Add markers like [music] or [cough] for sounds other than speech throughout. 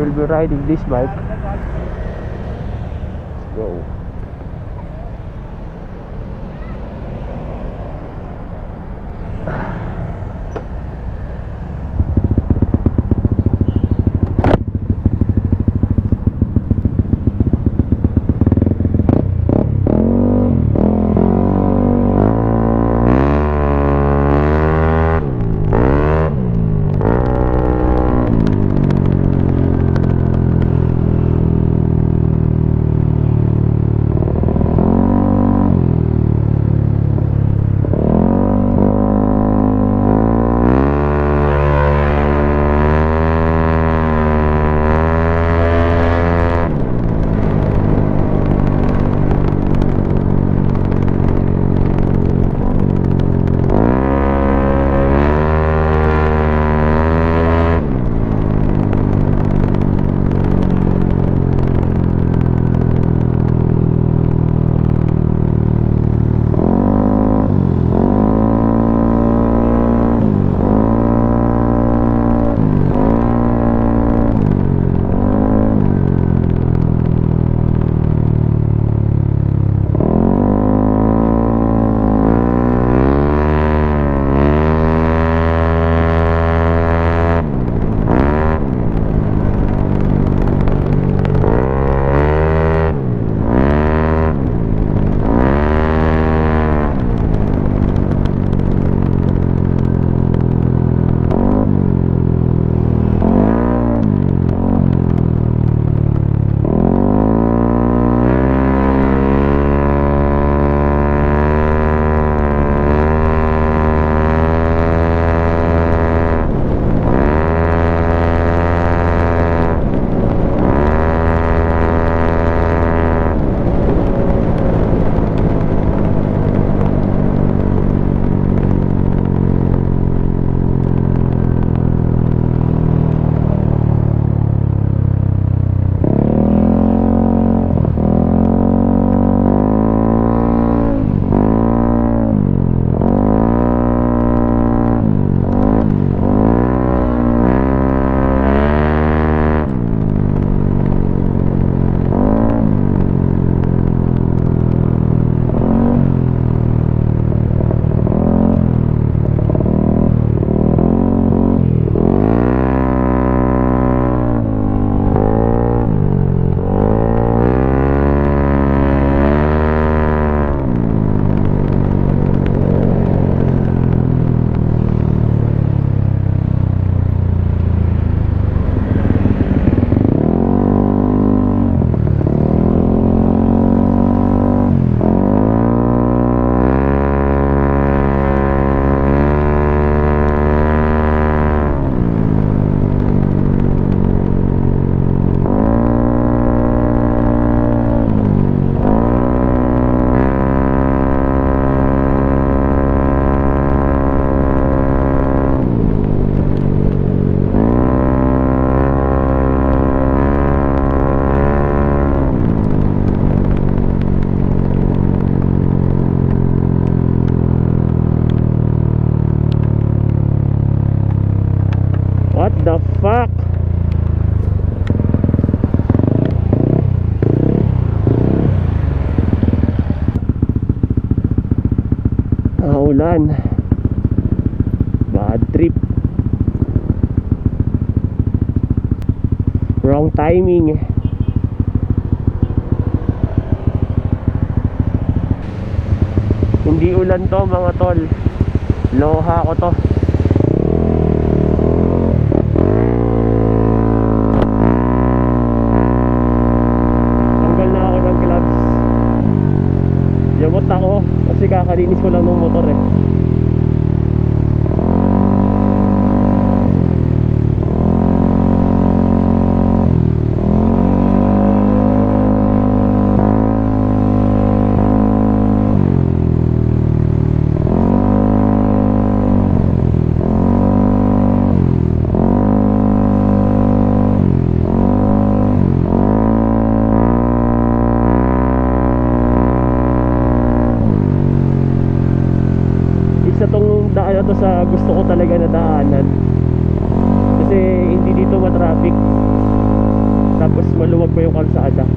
will be riding this bike. Let's go. Naulan. Bad trip. Wrong timing. Hindi ulan to mga tol. Loha ko to. Kasi kakalinis ko lang ng motor eh. na to sa gusto ko talaga na daanan. Kasi hindi dito matraffic. Tapos maluwag pa yung kalsada.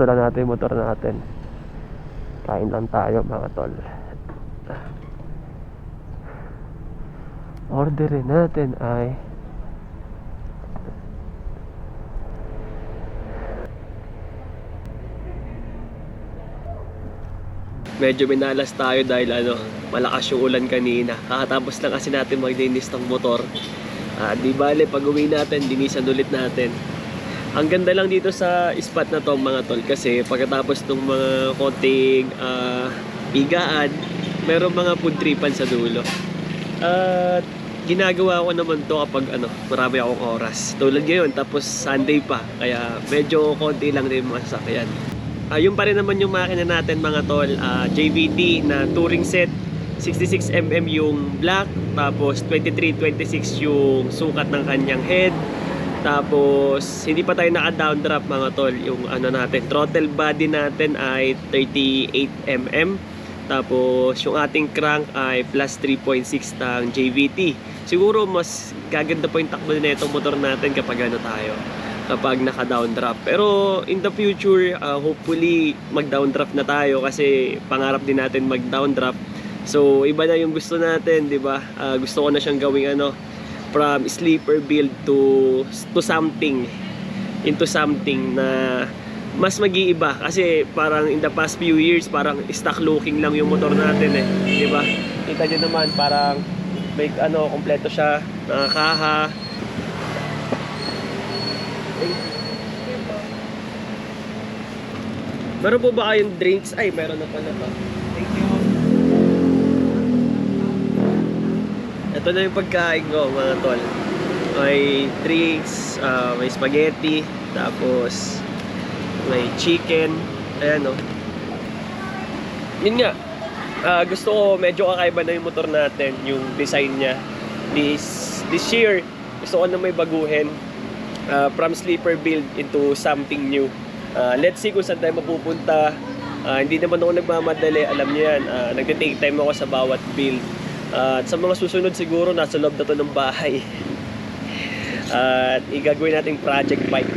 Pwesto lang natin yung motor natin. Kain lang tayo mga tol. Orderin natin ay Medyo minalas tayo dahil ano, malakas yung ulan kanina. Kakatapos lang kasi natin maglinis ng motor. Ah, di bale, pag uwi natin, dinisan ulit natin. Ang ganda lang dito sa spot na to mga tol kasi pagkatapos ng mga konting ah, pigaan, meron mga food tripan sa dulo. At ginagawa ko naman to kapag ano, marami akong oras. Tulad ngayon, tapos Sunday pa. Kaya medyo konti lang din yung mga sasakyan. Ah, yung pa rin naman yung makina natin mga tol, ah, JVT na touring set. 66mm yung black, tapos 23-26 yung sukat ng kanyang head. Tapos, hindi pa tayo naka-downdraft mga tol. Yung ano natin, throttle body natin ay 38mm. Tapos, yung ating crank ay plus 3.6 ng JVT. Siguro, mas gaganda pa yung takbo na itong motor natin kapag ano tayo kapag naka-downdraft. Pero in the future, uh, hopefully mag-downdraft na tayo kasi pangarap din natin mag-downdraft. So iba na yung gusto natin, 'di ba? Ah, gusto ko na siyang gawing ano from sleeper build to to something into something na mas mag-iiba kasi parang in the past few years parang stock looking lang yung motor natin eh, 'di ba? Kita niyo naman parang may ano kompleto siya, nakakaha, Meron po ba kayong drinks? Ay, meron na pala to. Thank you. Ito na yung pagkain ko, mga tol. May drinks, ah, may spaghetti, tapos may chicken. Ayan, oh. Yun nga. Ah, gusto ko medyo kakaiba na yung motor natin, yung design niya. This, this year, gusto ko na may baguhin ah, from sleeper build into something new. Ah, let's see kung saan tayo mapupunta. Ah, hindi naman ako nagmamadali, alam niyo yan. Ah, nagte-take time ako sa bawat build. At sa mga susunod siguro, nasa loob na to ng bahay. At igagawin nating project bike.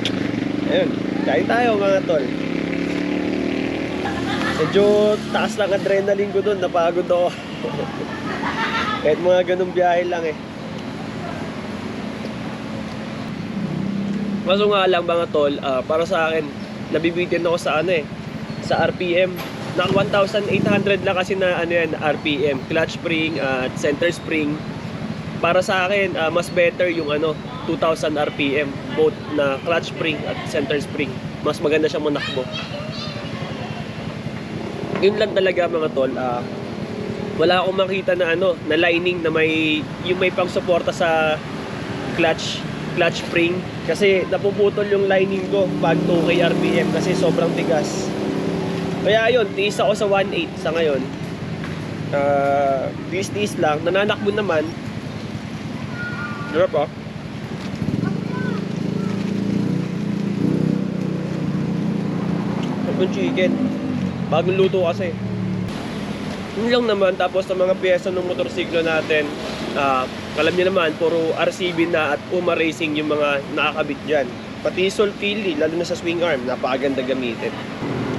Ayun, kain tayo mga tol. Medyo taas lang adrenaline ko doon, napagod ako. [laughs] Kahit mga ganung biyahe lang eh. Kaso nga lang mga tol, ah, para sa akin, nabibitin ako sa ano eh, sa RPM. Naka 1,800 lang kasi na ano yan, RPM, clutch spring at center spring. Para sa akin, ah, mas better yung ano, 2,000 RPM, both na clutch spring at center spring. Mas maganda siyang manakbo. Yun lang talaga mga tol, ah, wala akong makita na ano, na lining na may yung may pang suporta sa clutch clutch spring kasi napuputol yung lining ko pag 2k RPM kasi sobrang tigas. Kaya yun, tiis ako sa 1.8 sa ngayon. Uh, tiis-tiis lang, nananakbo naman. Sarap ah. Sarap yung chicken. Bagong luto kasi. Yun lang naman, tapos sa mga pyesa ng motorsiklo natin, ah, alam niyo naman, puro RCB na at UMA Racing yung mga nakakabit dyan. Pati Solfili, lalo na sa swing arm, napakaganda gamitin.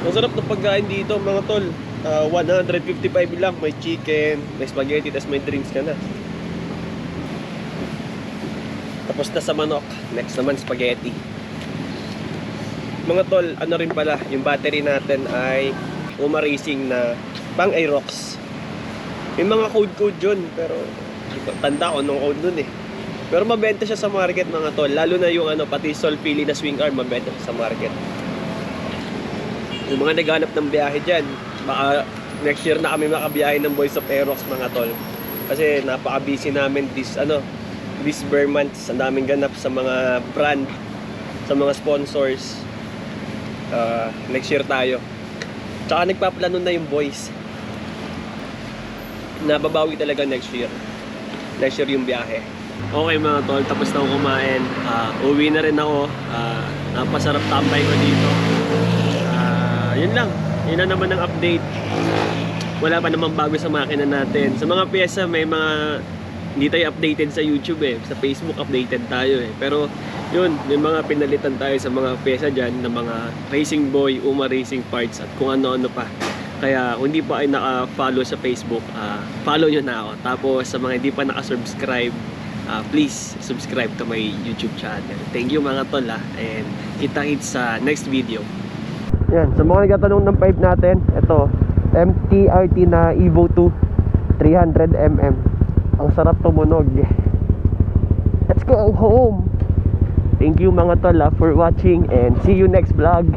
Ang sarap ng pagkain dito mga tol. Ah, 155 lang, may chicken, may spaghetti, tapos may drinks ka na. Tapos na sa manok, next naman spaghetti. Mga tol, ano rin pala, yung battery natin ay UMA Racing na pang Aerox. May mga code-code yun, pero tanda ko nung code nun eh. Pero mabenta siya sa market mga tol, lalo na yung ano, pati Solfili na swing arm, mabenta siya sa market. Yung mga naghanap ng biyahe dyan, baka next year na kami makabiyahe ng Boys of Aerox mga tol. Kasi napaka-busy namin this, ano, this bare months. Ang daming ganap sa mga brand, sa mga sponsors. Ah, next year tayo. Tsaka nagpaplano na yung boys. Nababawi talaga next year. Next year yung biyahe. Okay mga tol, tapos na ako kumain. Ah, uwi na rin ako. Ah, napasarap tambay ko dito. Yun lang. Yun na naman ang update. Wala pa namang bago sa makina natin. Sa mga pyesa, may mga hindi tayo updated sa YouTube eh. Sa Facebook updated tayo eh. Pero yun, may mga pinalitan tayo sa mga pyesa dyan ng mga Racing Boy, Uma Racing Parts at kung ano-ano pa. Kaya hindi pa ay naka-follow sa Facebook, ah, follow nyo na ako. Tapos sa mga hindi pa naka-subscribe, ah, please subscribe to my YouTube channel. Thank you mga tol ah. And kita-kits sa next video. Yan, sa mga nagtatanong ng pipe natin, ito, MTRT na Evo 2 300mm. Ang sarap tumunog. Let's go home. Thank you mga tol ah, for watching and see you next vlog.